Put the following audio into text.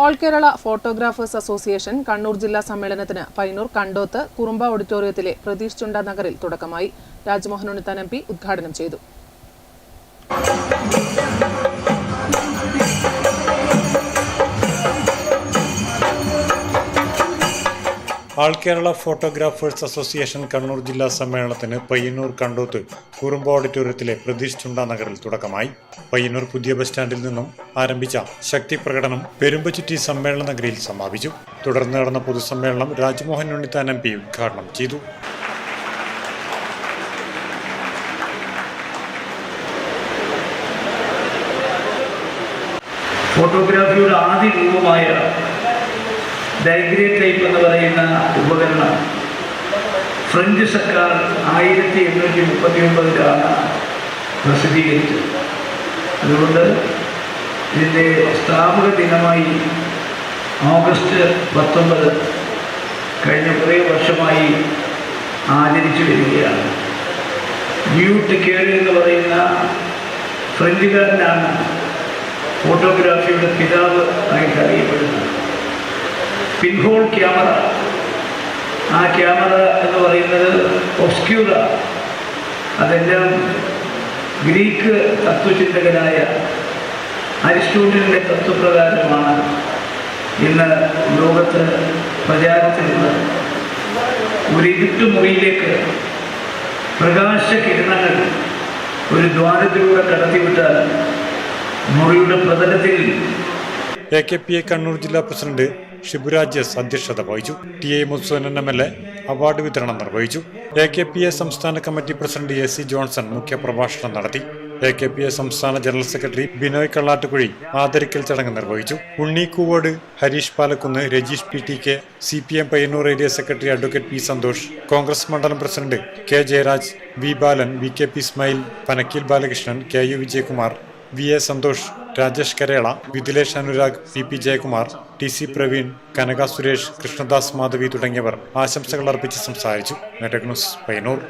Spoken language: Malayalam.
All Kerala photographers association Kannur ജില്ലാ സമ്മേളനത്തിന് പൈനൂർ കണ്ടോത്ത് കുറുമ്പ ഓഡിറ്റോറിയത്തിലെ പ്രതീഷ് ചുണ്ട നഗറിൽ തുടക്കമായി. രാജ്മോഹൻ ഉണ്ണിത്താൻ എം പി ഉദ്ഘാടനം ചെയ്തു. All Kerala photographers association Kannur ജില്ലാ സമ്മേളനത്തിന് പയ്യന്നൂർ കണ്ടോത്ത് കുറുമ്പ ഓഡിറ്റോറിയത്തിലെ പ്രതീഷ് ചുണ്ട നഗറിൽ തുടക്കമായി. പയ്യന്നൂർ പുതിയ ബസ് സ്റ്റാൻഡിൽ നിന്നും ആരംഭിച്ച ശക്തി പ്രകടനം പെരുമ്പചുറ്റി സമ്മേളന നഗരിയിൽ സമാപിച്ചു. തുടർന്ന് നടന്ന പൊതുസമ്മേളനം രാജ്മോഹൻ ഉണ്ണിത്താൻ എം പി ഉദ്ഘാടനം ചെയ്തു. ഫോട്ടോഗ്രാഫിയുടെ ആദ്യ രൂപമായ ഡയഗ്രി ടൈപ്പ് എന്ന് പറയുന്ന ഉപകരണം. ഫ്രഞ്ച് സർക്കാർ ആയിരത്തി എണ്ണൂറ്റി മുപ്പത്തി ഒമ്പതിലാണ് പ്രസിദ്ധീകരിച്ചത്. അതുകൊണ്ട് ഇതിന്റെ സ്ഥാപക ദിനമായി ഓഗസ്റ്റ് പത്തൊമ്പത് കഴിഞ്ഞ കുറേ വർഷമായി ആചരിച്ചു വരികയാണ്. ന്യൂട്ട് കേറി എന്ന് പറയുന്ന ഫ്രഞ്ചുകാരനാണ് ഫോട്ടോഗ്രാഫിയുടെ പിതാവ് ആയിട്ട് അറിയപ്പെടുന്നത് പിൻഹോൾ ക്യാമറ. ആ ക്യാമറ എന്ന് പറയുന്നത് ഒബ്സ്ക്യൂറ അതെല്ലാം ഗ്രീക്ക് തത്വചിന്തകനായ അരിസ്റ്റോട്ടലിന്റെ തത്വപ്രകാരമാണ് ഇന്ന് ലോകത്ത് പ്രചാരത്തിലുള്ളത്. ഒരു ഇരുട്ട് മുറിയിലേക്ക് പ്രകാശകിരണങ്ങൾ ഒരു ദ്വാരത്തിലൂടെ കടത്തിവിട്ടാൽ മുറിയുടെ പ്രതലത്തിൽ A K P A Kannur ജില്ലാ പ്രസിഡന്റ് ഷിബുരാജ് എസ് അധ്യക്ഷത വഹിച്ചു. ടി എ മുത്സോനൻ എം എൽ എ അവാർഡ് വിതരണം നിർവഹിച്ചു. എ കെ പി എ സംസ്ഥാന committee president A C Johnson മുഖ്യപ്രഭാഷണം നടത്തി. എ കെ പി എ സംസ്ഥാന ജനറൽ സെക്രട്ടറി ബിനോയ് കള്ളാട്ടുകുഴി ആദരിക്കൽ ചടങ്ങ് നിർവഹിച്ചു. Unni Koovode Harish Palakkunnu Rajeesh P T K C P M Payyanur area secretary advocate P Santhosh Congress മണ്ഡലം president K Jayaraj V Balan V K P Ismail Panakkil Balakrishnan K U Vijayakumar V A Santhosh Rajesh Karela Vidilesh Anurag P P Jayakumar T C Praveen Kanaka Suresh Krishnadas Madhavi തുടങ്ങിയവർ ആശംസകൾ അർപ്പിച്ച് സംസാരിച്ചു. നെറ്റക് ന്യൂസ് പയ്യന്നൂർ.